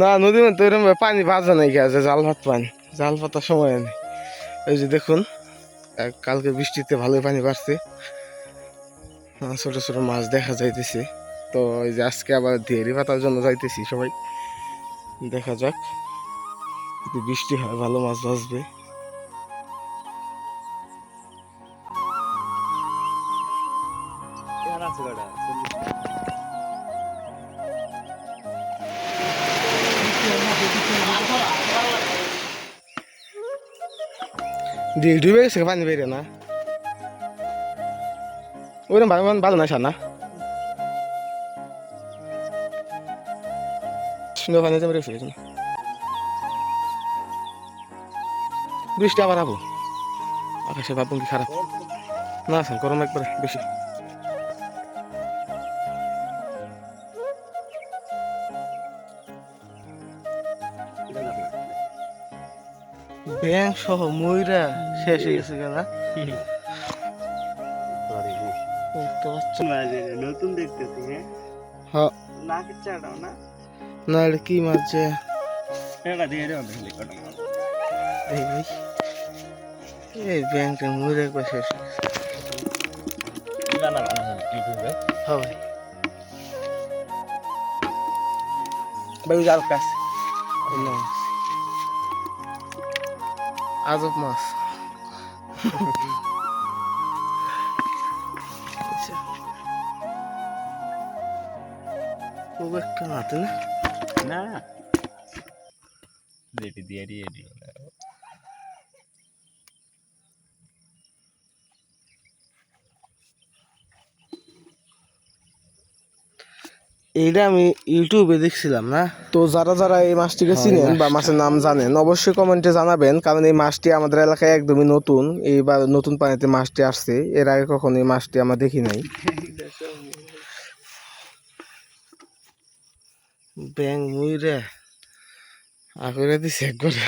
না নদী মধ্যে এরকম পানি বাজে নাই গেছে জাল ভাত পানি। জাল পাতার সময় নেই। এই যে দেখুন কালকে বৃষ্টিতে ভালোই পানি বাড়ছে। ছোট ছোট মাছ দেখা যাইতেছে। তো এই যে আজকে আবার ধেরি পাতার জন্য যাইতেছি সবাই। দেখা যাক, যদি বৃষ্টি হয় ভালো মাছ বাঁচবে। ডুবে গেছে পানি বেরিয়ে না ওরকম ভালো না সার না সুন্দর পানি জমে রেখেছে এখানে। বৃষ্টি আবার আবু আকাশে ভাবুন কি খারাপ না স্যার গরম একবারে বেশি ব্যাং সহ ময়রা শেষ হয়ে গেছে কেনা নতুন দেখতেছি হ্যাঁ? হ্যাঁ না কিচ্ছু আটাও না? না এটা কি মাছ যে? এটা দিয়ে দেওয়া দেখলি এই ব্যাংকটা ময়রা একবার শেষ হ্যাঁ ভাই জাল কাছে। আজব মাছ। খুব একটা হাতে না? না। রেডি দিয়ে এইটা আমি ইউটিউবে দেখছিলাম না? তো যারা যারা এই মাছটিকে চিনেন বা মাছের নাম জানেন অবশ্যই কমেন্টে জানাবেন কারণ এই মাছটি আমাদের এলাকায় একদমই নতুন। এইবার নতুন পানিতে মাছটি আসছে এর আগে কখনো এই মাছটি আমরা দেখি নাই। ব্যাং মুইরে আগরে দিছে একবারে।